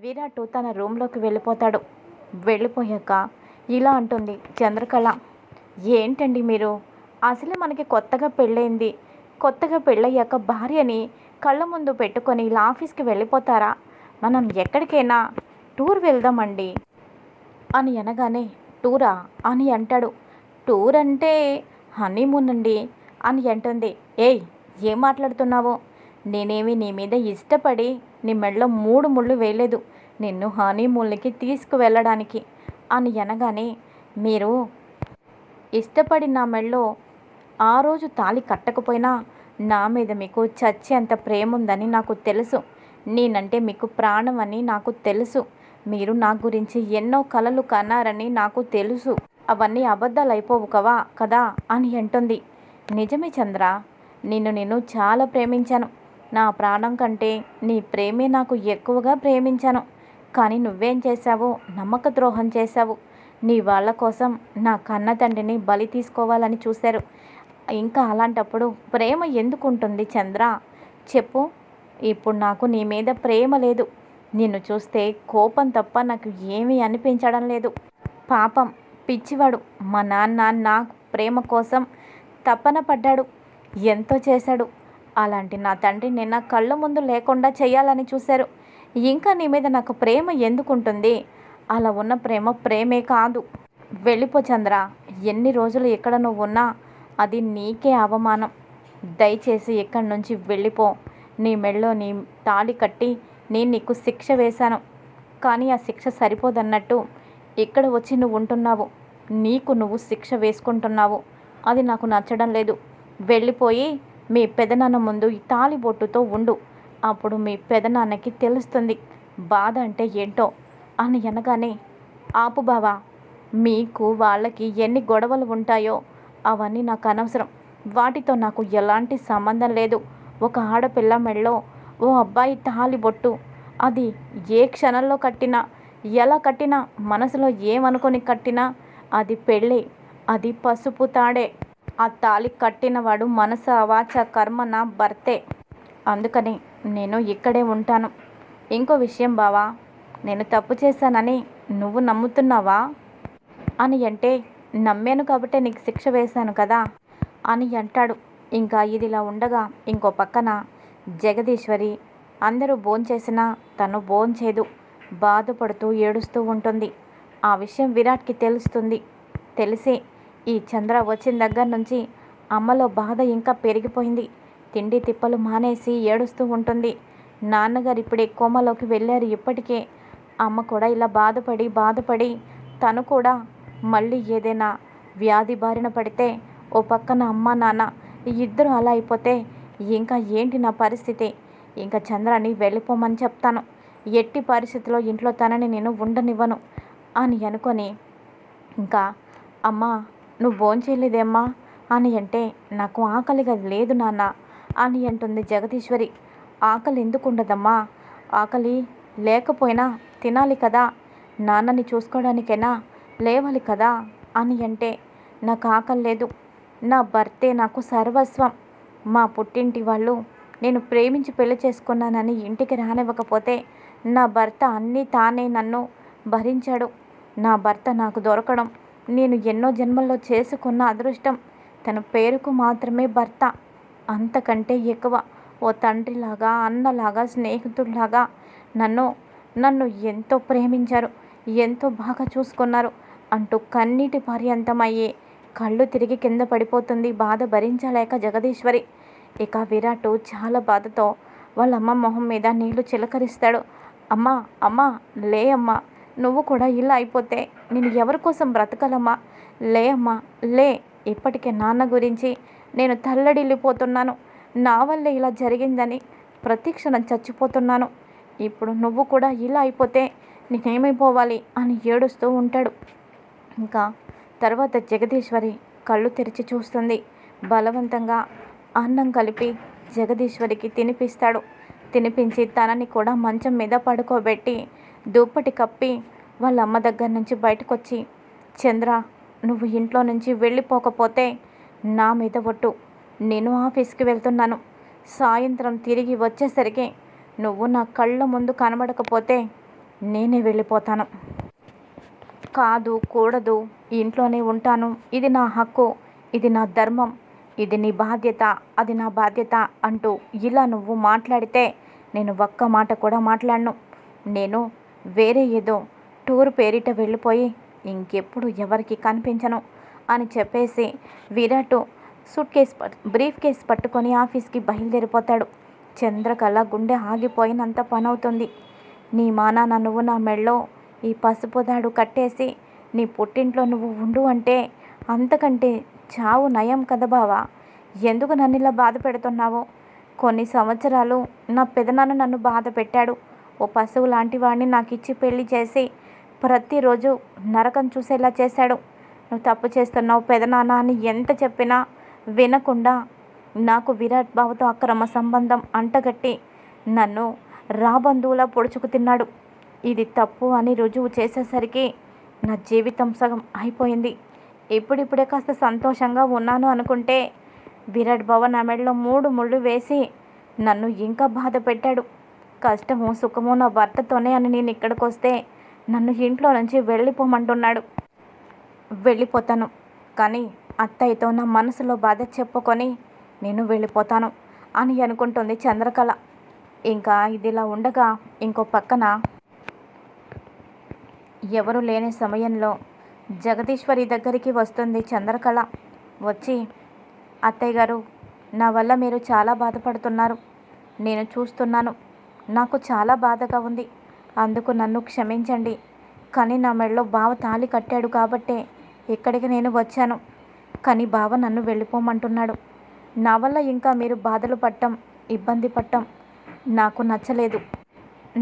విరాట్ తన రూమ్లోకి వెళ్ళిపోతాడు. వెళ్ళిపోయాక ఇలా అంటుంది చంద్రకళ ఏంటండి మీరు? అసలే మనకి కొత్తగా పెళ్ళైంది కొత్తగా పెళ్ళయ్యాక భార్యని కళ్ళ ముందు పెట్టుకొని ఇలా ఆఫీస్కి వెళ్ళిపోతారా? మనం ఎక్కడికైనా టూర్ వెళ్దామండి. అని అనగానే టూరా? అని అంటాడు. టూర్ అంటే హనీమూన్ అండి అని అంటుంది. ఏయ్ ఏం మాట్లాడుతున్నావు? నేనేమి నీ మీద ఇష్టపడి నీ మెడలో మూడు ముళ్ళు వేయలేదు. నిన్ను హానీమూల్నికి తీసుకువెళ్ళడానికి. అని అనగానే మీరు ఇష్టపడి నా మెడలో ఆ రోజు తాళి కట్టకపోయినా నా మీద మీకు చచ్చేంత ప్రేమ ఉందని నాకు తెలుసు. నేనంటే మీకు ప్రాణం అని నాకు తెలుసు. మీరు నా గురించి ఎన్నో కలలు కన్నారని నాకు తెలుసు. అవన్నీ అబద్ధాలు అయిపోవు కవా కదా? అని అంటుంది. నిజమే చంద్ర నిన్ను నేను చాలా ప్రేమించాను. నా ప్రాణం కంటే నీ ప్రేమే నాకు ఎక్కువగా ప్రేమించాను. కానీ నువ్వేం చేశావు నమ్మక ద్రోహం చేశావు. నీ వాళ్ళ కోసం నా కన్న తండ్రిని బలి తీసుకోవాలని చూశారు. ఇంకా అలాంటప్పుడు ప్రేమ ఎందుకు ఉంటుంది చంద్ర? చెప్పు. ఇప్పుడు నాకు నీ మీద ప్రేమ లేదు. నిన్ను చూస్తే కోపం తప్ప నాకు ఏమీ అనిపించడం లేదు. పాపం పిచ్చివాడు. మా నాన్న నా ప్రేమ కోసం తపన పడ్డాడు. ఎంతో చేశాడు. అలాంటి నా తండ్రి నిన్న కళ్ళ ముందు లేకుండా చేయాలని చూశారు. ఇంకా నీ మీద నాకు ప్రేమ ఎందుకుంటుంది? అలా ఉన్న ప్రేమ ప్రేమే కాదు. వెళ్ళిపో చంద్ర. ఎన్ని రోజులు ఇక్కడ నువ్వు ఉన్నా అది నీకే అవమానం. దయచేసి ఇక్కడి నుంచి వెళ్ళిపో. నీ మెళ్ళో నీ తాళి కట్టి నేను నీకు శిక్ష వేశాను. కానీ ఆ శిక్ష సరిపోదన్నట్టు ఇక్కడ వచ్చి నువ్వు ఉంటున్నావు. నీకు నువ్వు శిక్ష వేసుకుంటున్నావు. అది నాకు నచ్చడం లేదు. వెళ్ళిపోయి మీ పెదనాన్న ముందు ఈ తాలిబొట్టుతో ఉండు. అప్పుడు మీ పెదనాన్నకి తెలుస్తుంది బాధ అంటే ఏంటో? అని అనగానే ఆపు బావా మీకు వాళ్ళకి ఎన్ని గొడవలు ఉంటాయో అవన్నీ నాకు అనవసరం. వాటితో నాకు ఎలాంటి సంబంధం లేదు. ఒక ఆడపిల్ల మెళ్ళో ఓ అబ్బాయి తాలిబొట్టు అది ఏ క్షణంలో కట్టినా ఎలా కట్టినా మనసులో ఏమనుకొని కట్టినా అది పెళ్ళి. అది పసుపు తాడే. ఆ తాళి కట్టినవాడు మనస అవాచ కర్మ నా భర్తే. అందుకని నేను ఇక్కడే ఉంటాను. ఇంకో విషయం బావా నేను తప్పు చేశానని నువ్వు నమ్ముతున్నావా? అని అంటే నమ్మాను కాబట్టే నీకు శిక్ష వేశాను కదా? అని అంటాడు. ఇంకా ఇదిలా ఉండగా ఇంకో పక్కన జగదీశ్వరి అందరూ భోంచేసినా తను భోంచేదు బాధపడుతూ ఏడుస్తూ ఉంటుంది. ఆ విషయం విరాట్కి తెలుస్తుంది. తెలిసి ఈ చంద్ర వచ్చిన దగ్గర నుంచి అమ్మలో బాధ ఇంకా పెరిగిపోయింది. తిండి తిప్పలు మానేసి ఏడుస్తూ ఉంటుంది. నాన్నగారు ఇప్పుడే కోమలోకి వెళ్ళారు ఇప్పటికే. అమ్మ కూడా ఇలా బాధపడి బాధపడి తను కూడా మళ్ళీ ఏదైనా వ్యాధి బారిన పడితే ఓ పక్కన అమ్మ నాన్న ఇద్దరు అలా అయిపోతే ఇంకా ఏంటి నా పరిస్థితి? ఇంకా చంద్రాన్ని వెళ్ళిపోమని చెప్తాను. ఎట్టి పరిస్థితిలో ఇంట్లో తనని నేను ఉండనివ్వను అని అనుకొని ఇంకా అమ్మ నువ్వు భోంచేయలేదేమ్మా అని అంటే నాకు ఆకలిగా లేదు నాన్న అని అంటుంది జగదీశ్వరి. ఆకలి ఎందుకు ఉండదమ్మా? ఆకలి లేకపోయినా తినాలి కదా? నాన్నని చూసుకోవడానికైనా లేవాలి కదా? అని అంటే నాకు ఆకలి లేదు. నా భర్తే నాకు సర్వస్వం. మా పుట్టింటి వాళ్ళు నేను ప్రేమించి పెళ్ళి చేసుకున్నానని ఇంటికి రానివ్వకపోతే నా భర్త అన్నీ తానే నన్ను భరించాడు. నా భర్త నాకు దొరకడం నేను ఎన్నో జన్మల్లో చేసుకున్న అదృష్టం. తన పేరుకు మాత్రమే భర్త. అంతకంటే ఎక్కువ ఓ తండ్రిలాగా అన్నలాగా స్నేహితుడిలాగా నన్ను నన్ను ఎంతో ప్రేమించారు ఎంతో బాగా చూసుకున్నారు అంటూ కన్నీటి పర్యంతమయ్యే కళ్ళు తిరిగి కింద పడిపోతుంది బాధ భరించలేక జగదీశ్వరి. ఇక విరాట్ చాలా బాధతో వాళ్ళ అమ్మ మొహం మీద నీళ్ళు చిలకరిస్తాడు. అమ్మా అమ్మా లే అమ్మా నువ్వు కూడా ఇలా అయిపోతే నేను ఎవరి కోసం బ్రతకలమ్మా? లే అమ్మా లే. ఇప్పటికే నాన్న గురించి నేను తల్లడిల్లిపోతున్నాను. నా వల్లే ఇలా జరిగిందని ప్రతిక్షణం చచ్చిపోతున్నాను. ఇప్పుడు నువ్వు కూడా ఇలా అయిపోతే నేనేమైపోవాలి అని ఏడుస్తూ ఉంటాడు. ఇంకా తర్వాత జగదీశ్వరి కళ్ళు తెరిచి చూస్తుంది. బలవంతంగా అన్నం కలిపి జగదీశ్వరికి తినిపిస్తాడు. తినిపించి తనని కూడా మంచం మీద పడుకోబెట్టి దుప్పటి కప్పి వాళ్ళ అమ్మ దగ్గర నుంచి బయటకు వచ్చి చంద్ర నువ్వు ఇంట్లో నుంచి వెళ్ళిపోకపోతే నా మీద ఒట్టు. నేను ఆఫీస్కి వెళ్తున్నాను. సాయంత్రం తిరిగి వచ్చేసరికి నువ్వు నా కళ్ళ ముందు కనబడకపోతే నేనే వెళ్ళిపోతాను. కాదు కూడదు. ఇంట్లోనే ఉంటాను. ఇది నా హక్కు. ఇది నా ధర్మం. ఇది నీ బాధ్యత. అది నా బాధ్యత అంటూ ఇలా నువ్వు మాట్లాడితే నేను ఒక్క మాట కూడా మాట్లాడను. నేను వేరే ఏదో టూర్ పేరిట వెళ్ళిపోయి ఇంకెప్పుడు ఎవరికి కనిపించను అని చెప్పేసి విరాట్ సూట్ కేస్ పట్ బ్రీఫ్ కేస్ పట్టుకొని ఆఫీస్కి బయలుదేరిపోతాడు. చంద్రకళ గుండె ఆగిపోయినంత పనవుతుంది. నీ మానాన నువ్వు నా మెళ్ళో ఈ పసుపు దాడు కట్టేసి నీ పుట్టింట్లో నువ్వు ఉండు అంటే అంతకంటే చావు నయం కదా బావా. ఎందుకు నన్ను ఇలా బాధ పెడుతున్నావు? కొన్ని సంవత్సరాలు నా పెదనాన్న నన్ను బాధ పెట్టాడు. ఓ పశువు లాంటి వాడిని నాకు ఇచ్చి పెళ్ళి చేసి ప్రతిరోజు నరకం చూసేలా చేశాడు. నువ్వు తప్పు చేస్తున్నావు పెదనాన్న అని ఎంత చెప్పినా వినకుండా నాకు విరాట్ బాబుతో అక్రమ సంబంధం అంటగట్టి నన్ను రాబంధువులా పొడుచుకు తిన్నాడు. ఇది తప్పు అని రుజువు చేసేసరికి నా జీవితం సగం అయిపోయింది. ఇప్పుడిప్పుడే కాస్త సంతోషంగా ఉన్నాను అనుకుంటే విరాట్ బాబు నా మెడలో మూడు ముళ్ళు వేసి నన్ను ఇంకా బాధ పెట్టాడు కష్టము సుఖము నా భర్తతోనే అని నేను ఇక్కడికి వస్తే నన్ను ఇంట్లో నుంచి వెళ్ళిపోమంటున్నాడు. వెళ్ళిపోతాను. కానీ అత్తయ్యతో నా మనసులో బాధ చెప్పుకొని నేను వెళ్ళిపోతాను అని అనుకుంటుంది చంద్రకళ. ఇంకా ఇదిలా ఉండగా ఇంకో పక్కన ఎవరు లేని సమయంలో జగదీశ్వరి దగ్గరికి వస్తుంది చంద్రకళ. వచ్చి అత్తయ్య గారు నా వల్ల మీరు చాలా బాధపడుతున్నారు. నేను చూస్తున్నాను. నాకు చాలా బాధగా ఉంది. అందుకు నన్ను క్షమించండి. కానీ నా మెడలో బావ తాళి కట్టాడు కాబట్టే ఇక్కడికి నేను వచ్చాను. కానీ బావ నన్ను వెళ్ళిపోమంటున్నాడు. నా వల్ల ఇంకా మీరు బాధలు పట్టం ఇబ్బంది పట్టం నాకు నచ్చలేదు.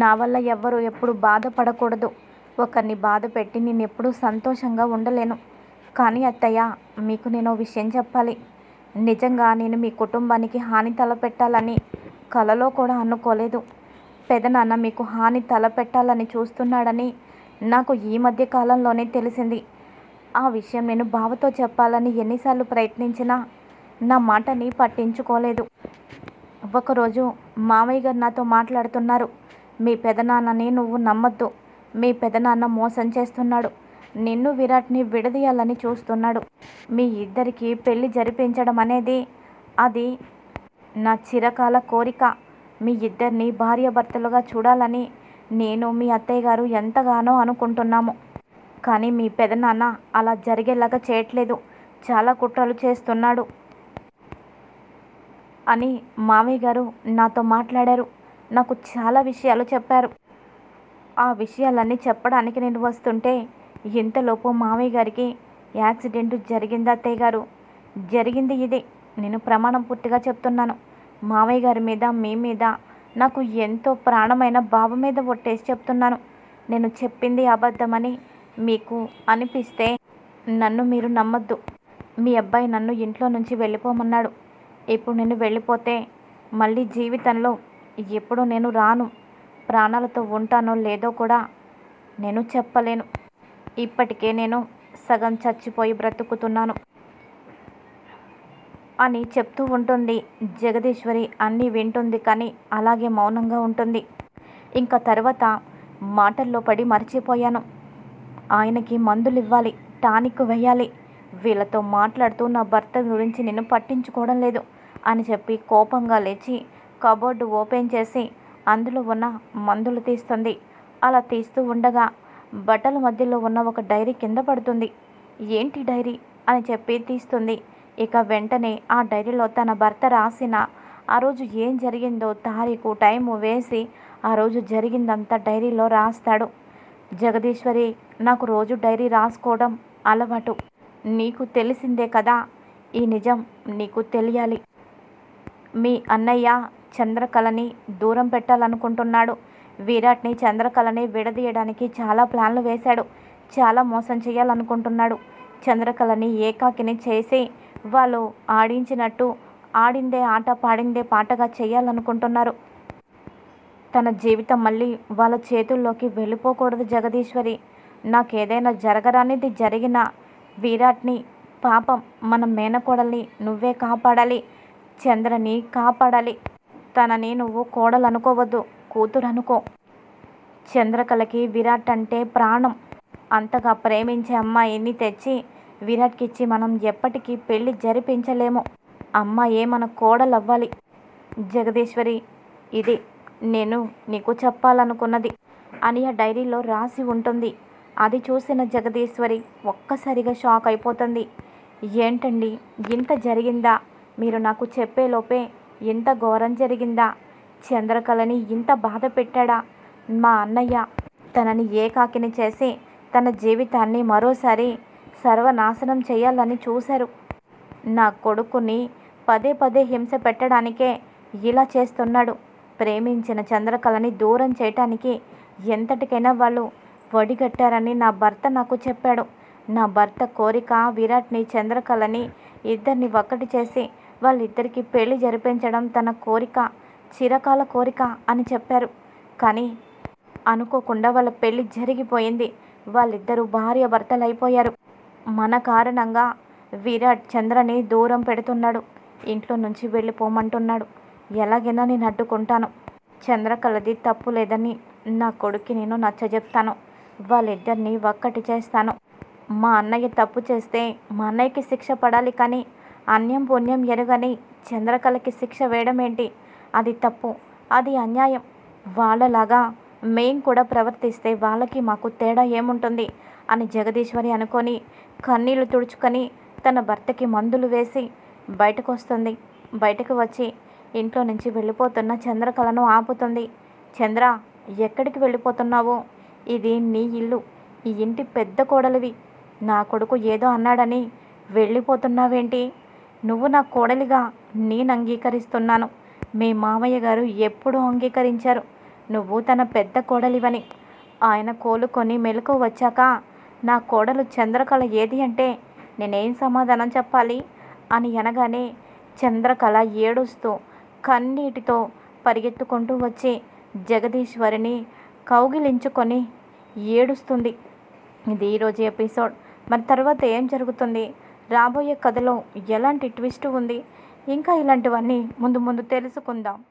నా వల్ల ఎవ్వరు ఎప్పుడు బాధపడకూడదు. ఒకరిని బాధ పెట్టి నేను ఎప్పుడూ సంతోషంగా ఉండలేను. కానీ అత్తయ్య మీకు నేను ఓ విషయం చెప్పాలి. నిజంగా నేను మీ కుటుంబానికి హాని తలపెట్టాలని కలలో కూడా అనుకోలేదు. పెదనాన్న మీకు హాని తలపెట్టాలని చూస్తున్నాడని నాకు ఈ మధ్య కాలంలోనే తెలిసింది. ఆ విషయం నేను బావతో చెప్పాలని ఎన్నిసార్లు ప్రయత్నించినా నా మాటని పట్టించుకోలేదు. ఒకరోజు మామయ్య గారు నాతో మాట్లాడుతున్నారు. మీ పెదనాన్నని నువ్వు నమ్మద్దు. మీ పెదనాన్న మోసం చేస్తున్నాడు. నిన్ను విరాట్ని విడదీయాలని చూస్తున్నాడు. మీ ఇద్దరికి పెళ్ళి జరిపించడం అనేది అది నా చిరకాల కోరిక. మీ ఇద్దరిని భార్యాభర్తలుగా చూడాలని నేను మీ అత్తయ్య గారు ఎంతగానో అనుకుంటున్నాము. కానీ మీ పెదనాన్న అలా జరిగేలాగా చేయట్లేదు. చాలా కుట్రలు చేస్తున్నాడు అని మామయ్య గారు నాతో మాట్లాడారు. నాకు చాలా విషయాలు చెప్పారు. ఆ విషయాలన్నీ చెప్పడానికి నేను వస్తుంటే ఇంతలోపు మామయ్య గారికి యాక్సిడెంట్ జరిగింది అత్తయ్య గారు. జరిగింది ఇది. నేను ప్రమాణం పూర్తిగా చెప్తున్నాను. మావయ్య గారి మీద మీ మీద నాకు ఎంతో ప్రాణమైన బాబు మీద ఒట్టేసి చెప్తున్నాను. నేను చెప్పింది అబద్ధమని మీకు అనిపిస్తే నన్ను మీరు నమ్మొద్దు. మీ అబ్బాయి నన్ను ఇంట్లో నుంచి వెళ్ళిపోమన్నాడు. ఇప్పుడు నేను వెళ్ళిపోతే మళ్ళీ జీవితంలో ఎప్పుడు నేను రాను. ప్రాణాలతో ఉంటానో లేదో కూడా నేను చెప్పలేను. ఇప్పటికే నేను సగం చచ్చిపోయి బ్రతుకుతున్నాను. అని చెప్తూ ఉంటుంది. జగదీశ్వరి అన్నీ వింటుంది కానీ అలాగే మౌనంగా ఉంటుంది. ఇంకా తర్వాత మాటల్లో పడి మర్చిపోయాను. ఆయనకి మందులు ఇవ్వాలి టానిక్ వేయాలి. వీళ్ళతో మాట్లాడుతూ నా భర్త గురించి నేను పట్టించుకోవడం లేదు అని చెప్పి కోపంగా లేచి కబోర్డు ఓపెన్ చేసి అందులో ఉన్న మందులు తీస్తుంది. అలా తీస్తూ ఉండగా బట్టల మధ్యలో ఉన్న ఒక డైరీ కింద పడుతుంది. ఏంటి డైరీ అని చెప్పి తీస్తుంది. ఇక వెంటనే ఆ డైరీలో తన భర్త రాసిన ఆ రోజు ఏం జరిగిందో తారీఖు టైము వేసి ఆ రోజు జరిగిందంతా డైరీలో రాస్తాడు. జగదీశ్వరి నాకు రోజు డైరీ రాసుకోవడం అలవాటు. నీకు తెలిసిందే కదా ఈ నిజం నీకు తెలియాలి. మీ అన్నయ్య చంద్రకళని దూరం పెట్టాలనుకుంటున్నాడు. విరాట్ని చంద్రకళని విడదీయడానికి చాలా ప్లాన్లు వేశాడు. చాలా మోసం చేయాలనుకుంటున్నాడు. చంద్రకళని ఏకాకిని చేసి వాళ్ళు ఆడించినట్టు ఆడిందే ఆట పాడిందే పాటగా చేయాలనుకుంటున్నారు. తన జీవితం మళ్ళీ వాళ్ళ చేతుల్లోకి వెళ్ళిపోకూడదు జగదీశ్వరి. నాకేదైనా జరగరానిది జరిగినా విరాట్ని పాపం మన మేనకోడల్ని నువ్వే కాపాడాలి. చంద్రని కాపాడాలి. తనని నువ్వు కోడలు అనుకోవద్దు కూతురు అనుకో చంద్రకళకి విరాట్ అంటే ప్రాణం. అంతగా ప్రేమించే అమ్మాయిని తెచ్చి విరాట్కి ఇచ్చి మనం ఎప్పటికీ పెళ్ళి జరిపించలేము. అమ్మాయే మన కోడలవ్వాలి? జగదీశ్వరి ఇది నేను నీకు చెప్పాలనుకున్నది అని ఆ డైరీలో రాసి ఉంటుంది. అది చూసిన జగదీశ్వరి ఒక్కసారిగా షాక్ అయిపోతుంది. ఏంటండి ఇంత జరిగిందా? మీరు నాకు చెప్పేలోపే ఇంత ఘోరం జరిగిందా? చంద్రకళని ఇంత బాధ పెట్టాడా? మా అన్నయ్య తనని ఏకాకిని చేసి తన జీవితాన్ని మరోసారి సర్వనాశనం చేయాలని చూశారు. నా కొడుకుని పదే పదే హింస పెట్టడానికే ఇలా చేస్తున్నాడు. ప్రేమించిన చంద్రకళని దూరం చేయటానికి ఎంతటికైనా వాళ్ళు వడిగట్టారని నా భర్త నాకు చెప్పాడు. నా భర్త కోరిక విరాట్ని చంద్రకళని ఇద్దరిని ఒక్కటి చేసి వాళ్ళిద్దరికి పెళ్ళి జరిపించడం తన కోరిక చిరకాల కోరిక అని చెప్పారు. కానీ అనుకోకుండా వాళ్ళ పెళ్ళి జరిగిపోయింది. వాళ్ళిద్దరూ భార్య భర్తలు అయిపోయారు మన కారణంగా విరాట్ చంద్రని దూరం పెడుతున్నాడు. ఇంట్లో నుంచి వెళ్ళిపోమంటున్నాడు. ఎలాగైనా నేను అడ్డుకుంటాను. చంద్రకళది తప్పు లేదని నా కొడుక్కి నేను నచ్చజెప్తాను. వాళ్ళిద్దరిని ఒక్కటి చేస్తాను. మా అన్నయ్య తప్పు చేస్తే మా అన్నయ్యకి శిక్ష పడాలి కానీ అన్యం పుణ్యం ఎరుగని చంద్రకళకి శిక్ష వేయడం ఏంటి? అది తప్పు. అది అన్యాయం. వాళ్ళలాగా మేం కూడా ప్రవర్తిస్తే వాళ్ళకి మాకు తేడా ఏముంటుంది? అని జగదీశ్వరి అనుకొని కన్నీళ్ళు తుడుచుకొని తన భర్తకి మందులు వేసి బయటకు వస్తుంది బయటకు వచ్చి ఇంట్లో నుంచి వెళ్ళిపోతున్న చంద్రకళను ఆపుతుంది. చంద్ర ఎక్కడికి వెళ్ళిపోతున్నావు? ఇది నీ ఇల్లు. ఈ ఇంటి పెద్ద కోడలివి. నా కొడుకు ఏదో అన్నాడని వెళ్ళిపోతున్నావేంటి? నువ్వు నా కోడలిగా నేను అంగీకరిస్తున్నాను. మీ మామయ్య గారు ఎప్పుడూ అంగీకరించారు. నువ్వు తన పెద్ద కోడలివని. ఆయన కోలుకొని మెలకు వచ్చాక నా కోడలు చంద్రకళ ఏది అంటే నేనేం సమాధానం చెప్పాలి? అని అనగానే చంద్రకళ ఏడుస్తూ కన్నీటితో పరిగెత్తుకుంటూ వచ్చి జగదీశ్వరిని కౌగిలించుకొని ఏడుస్తుంది. ఇది ఈరోజు ఎపిసోడ్. మరి తర్వాత ఏం జరుగుతుంది? రాబోయే కథలో ఎలాంటి ట్విస్ట్ ఉంది? ఇంకా ఇలాంటివన్నీ ముందు ముందు తెలుసుకుందాం.